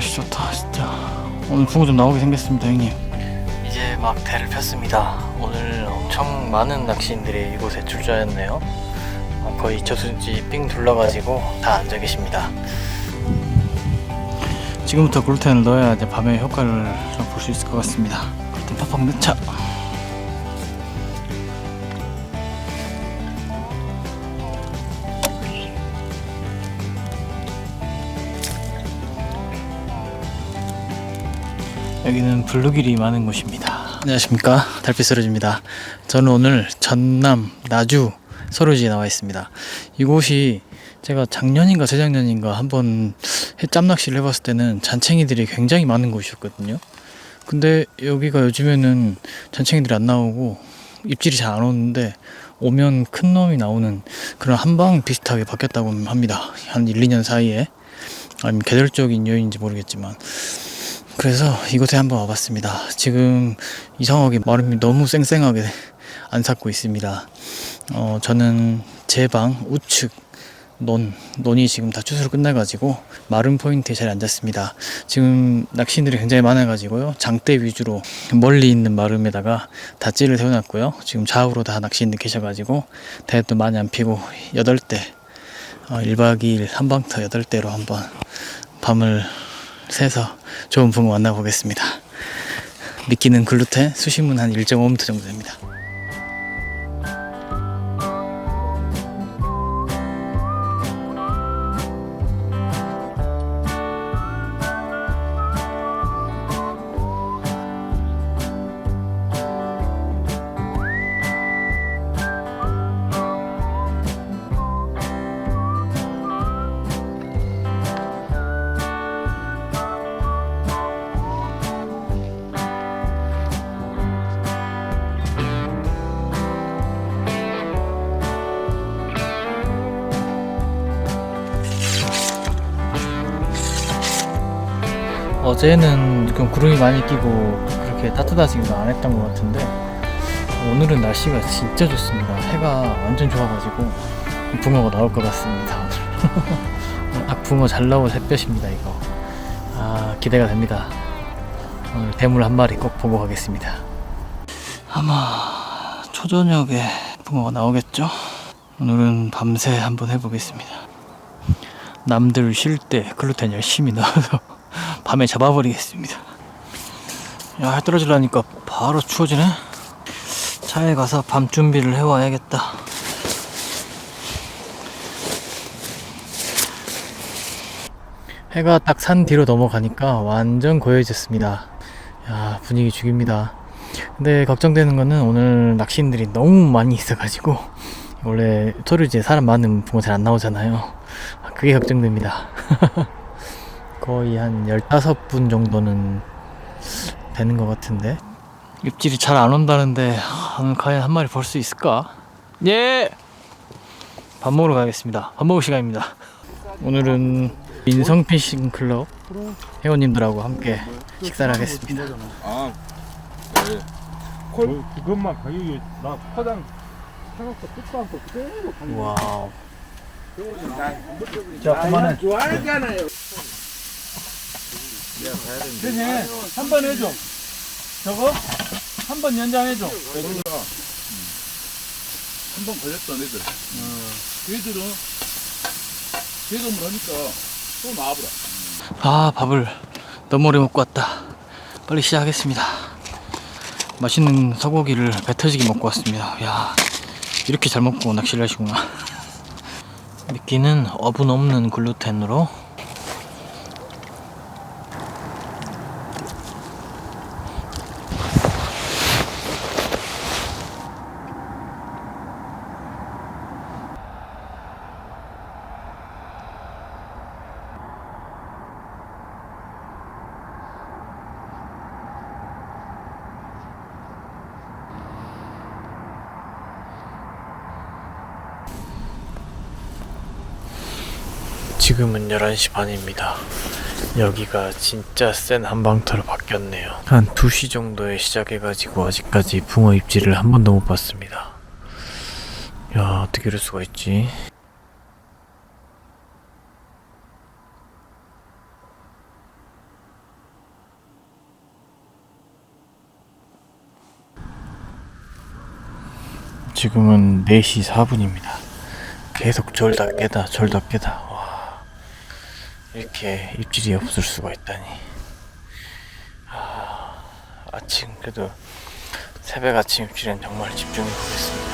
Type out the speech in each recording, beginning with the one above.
날씨 좋다 진짜. 오늘 붕어 좀 나오게 생겼습니다 형님. 이제 막 대를 폈습니다. 오늘 엄청 많은 낚시인들이 이곳에 출조하였네요. 어, 거의 저수지 삥 둘러가지고 다 앉아 계십니다. 지금부터 글루텐을 넣어야 이제 밤에 효과를 좀볼수 있을 것 같습니다. 글루텐 팍팍 넣자 여기는 블루길이 많은 곳입니다. 안녕하십니까 달빛 소로지입니다. 저는 오늘 전남 나주 소로지에 나와 있습니다. 이곳이 제가 작년인가 재작년인가 한번 짬낚시를 해봤을 때는 잔챙이들이 굉장히 많은 곳이었거든요. 근데 여기가 요즘에는 잔챙이들이 안 나오고 입질이 잘 안 오는데 오면 큰 놈이 나오는 그런 한방 비슷하게 바뀌었다고 합니다. 한 1, 2년 사이에 아니면 계절적인 요인인지 모르겠지만 그래서 이곳에 한번 와봤습니다. 지금 이상하게 마름이 너무 쌩쌩하게 안 삭고 있습니다. 어, 저는 제 방 우측 논, 논이 지금 다 추수로 끝나가지고 마름 포인트에 잘 앉았습니다. 지금 낚시인들이 굉장히 많아가지고요. 장대 위주로 멀리 있는 마름에다가 닷지를 세워놨고요. 지금 좌우로 다 낚시인들 계셔가지고 대도 많이 안 피고 8대, 어, 1박 2일 한방터 8대로 한번 밤을 새서 좋은 붕어 만나보겠습니다. 미끼는 글루텐, 수심은 한 1.5m 정도 됩니다. 어제는 좀 구름이 많이 끼고 그렇게 따뜻하지가 않았던 것 같은데 오늘은 날씨가 진짜 좋습니다. 해가 완전 좋아가지고 붕어가 나올 것 같습니다. 오늘. 딱 붕어 잘 나올 햇볕입니다 이거. 아 기대가 됩니다. 오늘 대물 한 마리 꼭 보고 가겠습니다. 아마 초저녁에 붕어가 나오겠죠? 오늘은 밤새 한번 해보겠습니다. 남들 쉴 때 글루텐 열심히 넣어서 밤에 잡아버리겠습니다. 야, 해 떨어지려니까 바로 추워지네. 차에 가서 밤 준비를 해와야겠다. 해가 딱 산 뒤로 넘어가니까 완전 고요해졌습니다. 야, 분위기 죽입니다. 근데 걱정되는 거는 오늘 낚시인들이 너무 많이 있어가지고 원래 토르지에 사람 많은 붕어 잘 안 나오잖아요. 그게 걱정됩니다. 거의 한 15분 정도는 되는 것 같은데 입질이 잘 안 온다는데 오늘 과연 한 마리 볼 수 있을까? 예! 밥 먹으러 가겠습니다. 밥 먹을 시간입니다. 오늘은 민성 피싱 클럽 회원님들하고 함께 식사를 하겠습니다. 아, 네. 콜 그것만 가격이 나 포장 생각도 끝도 않고 그대로. 와우. 자, 그만해. 좋아하잖아요. 대신 한번 해줘. 저거 한 번 연장해줘. 한 번 걸렸던 애들. 얘들은 제동을 하니까 또 나와보라. 아 밥을 너무 오래 먹고 왔다 빨리 시작하겠습니다 맛있는 소고기를 배 터지게 먹고 왔습니다 야 이렇게 잘 먹고 낚시를 하시구나 미끼는 어분 없는 글루텐으로 지금은 11시 반입니다. 여기가 진짜 센 한방터로 바뀌었네요. 한 2시 정도에 시작해가지고 아직까지 붕어 입질을 한 번도 못 봤습니다. 야, 어떻게 이럴 수가 있지? 지금은 4시 4분입니다. 계속 졸다 깨다, 졸다 깨다. 이렇게 입질이 없을 수가 있다니 아, 아침 그래도 새벽 아침 입질엔 정말 집중해 보겠습니다.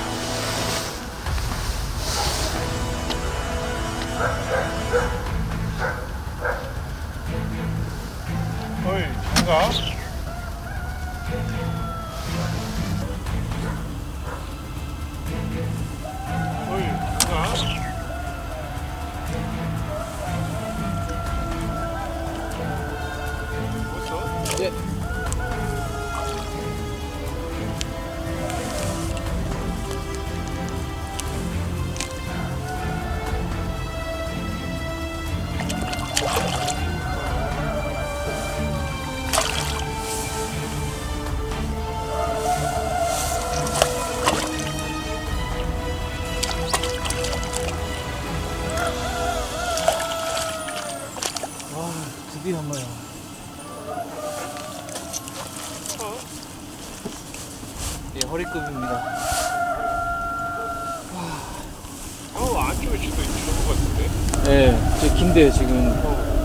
어이 장가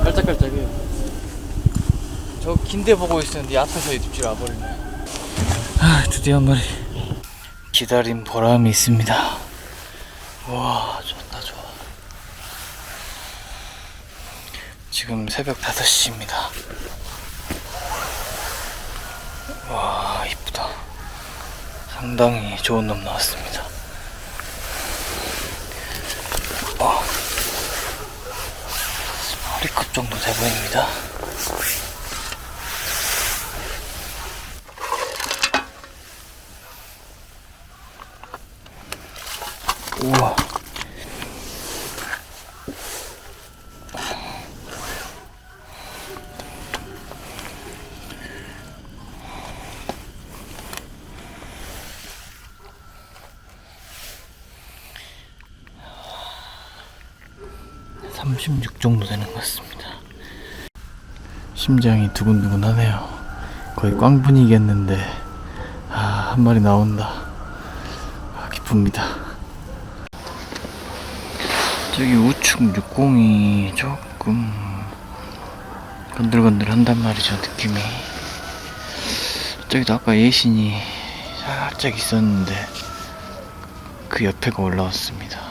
깔짝깔짝해요. 저 긴데 보고 있었는데 앞에서 입질 와버리네. 아, 드디어 한 마리. 기다린 보람이 있습니다. 와, 좋다, 좋아. 지금 새벽 5시입니다. 와, 이쁘다. 상당히 좋은 놈 나왔습니다. 허리컵 정도 돼 보입니다. 우와. (36) 정도 되는 것 같습니다. 심장이 두근두근하네요. 거의 꽝분이겠는데 아, 한 마리 나온다. 아, 기쁩니다. 저기 우측 60이 조금 건들건들한단 말이죠 느낌이. 저기도 아까 예신이 살짝 있었는데 그 옆에가 올라왔습니다.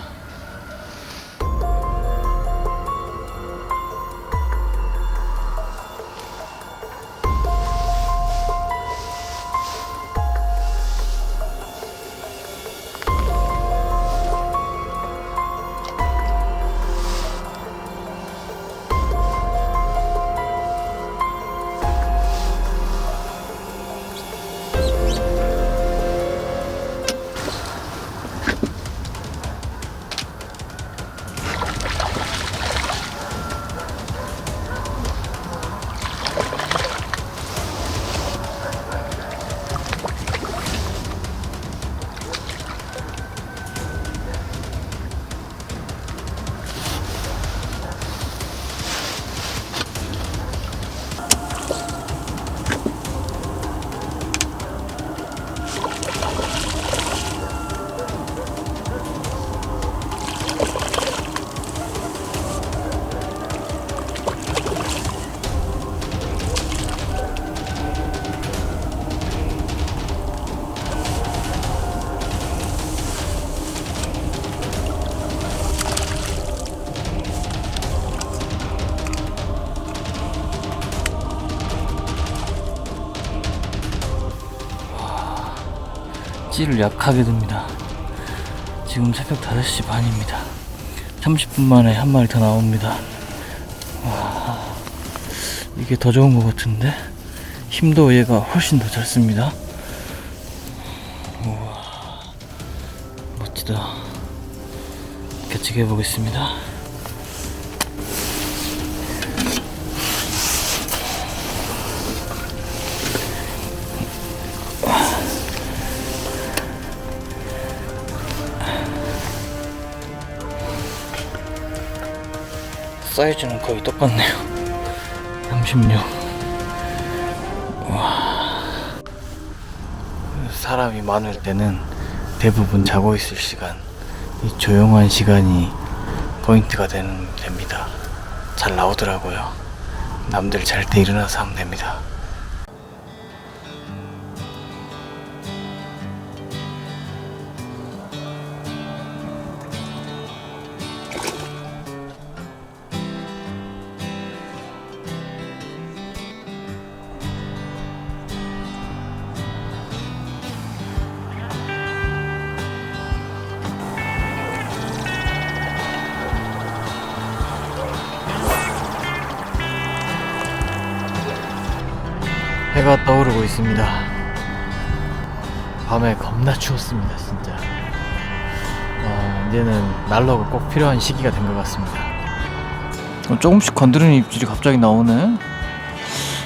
찌를 약하게 듭니다. 지금 새벽 5시 반입니다. 30분 만에 한 마리 더 나옵니다. 와, 이게 더 좋은 것 같은데? 힘도 얘가 훨씬 더 잘 씁니다. 우와, 멋지다. 개치게 해보겠습니다. 사이즈는 거의 똑같네요. 36. 와. 사람이 많을 때는 대부분 자고 있을 시간, 이 조용한 시간이 포인트가 되는 됩니다. 잘 나오더라고요. 남들 잘 때 일어나서 하면 됩니다. 해가 떠오르고 있습니다. 밤에 겁나 추웠습니다, 진짜. 아, 이제는 난로가 꼭 필요한 시기가 된 것 같습니다. 어, 조금씩 건드리는 입질이 갑자기 나오네.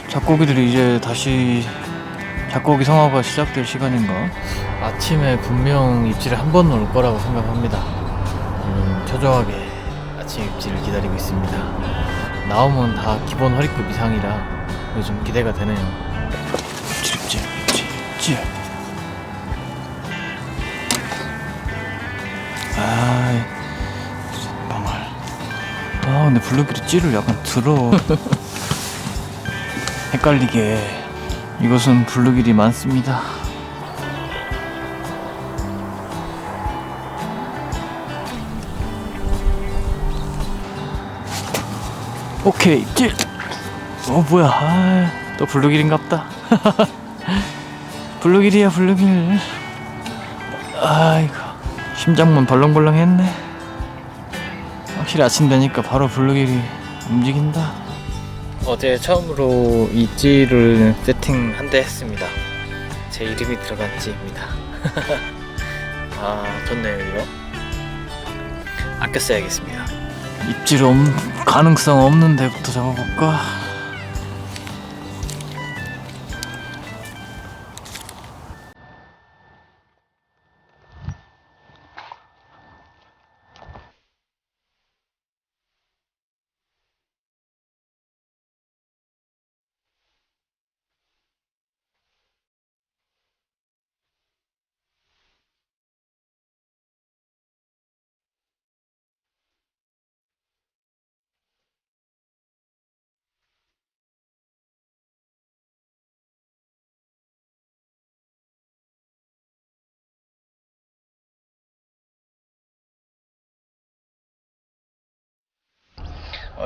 작고기들이 이제 다시 작고기 성화가 시작될 시간인가? 아침에 분명 입질을 한 번 올 거라고 생각합니다. 음, 초조하게 아침 입질을 기다리고 있습니다. 나오면 다 기본 허리급 이상이라 요즘 기대가 되네요. 입질. 아이, 망할. 아, 근데 블루길이 찌를 약간 들어. 헷갈리게. 이것은 블루길이 많습니다. 오케이, 입질. 어, 뭐야. 아, 또 블루길인갑다. 블루길이야, 블루길. 아이고. 심장문 벌렁벌렁 했네. 확실히 아침 되니까 바로 블루길이 움직인다. 어제 처음으로 이지를 세팅 한 대 했습니다. 제 이름이 들어간 지입니다. 아, 좋네요, 이거. 아껴 써야겠습니다. 입질 없, 가능성 없는 데부터 잡아볼까?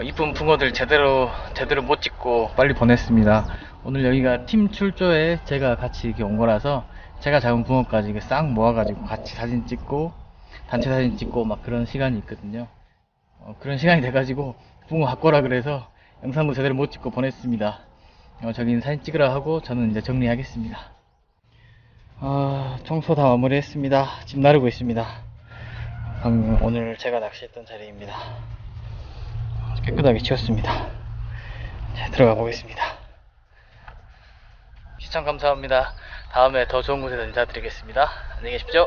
이쁜 붕어들 제대로 제대로 못 찍고 빨리 보냈습니다. 오늘 여기가 팀 출조에 제가 같이 이렇게 온 거라서 제가 잡은 붕어까지 싹 모아가지고 같이 사진 찍고 단체 사진 찍고 막 그런 시간이 있거든요. 어, 그런 시간이 돼가지고 붕어 오라 그래서 영상도 제대로 못 찍고 보냈습니다. 어, 저기는 사진 찍으라 하고 저는 이제 정리하겠습니다. 아, 청소 다 마무리했습니다. 집 나르고 있습니다. 방금 오늘 제가 낚시했던 자리입니다. 깨끗하게 치웠습니다. 자, 들어가 보겠습니다. 시청 감사합니다. 다음에 더 좋은 곳에서 인사드리겠습니다. 안녕히 계십시오.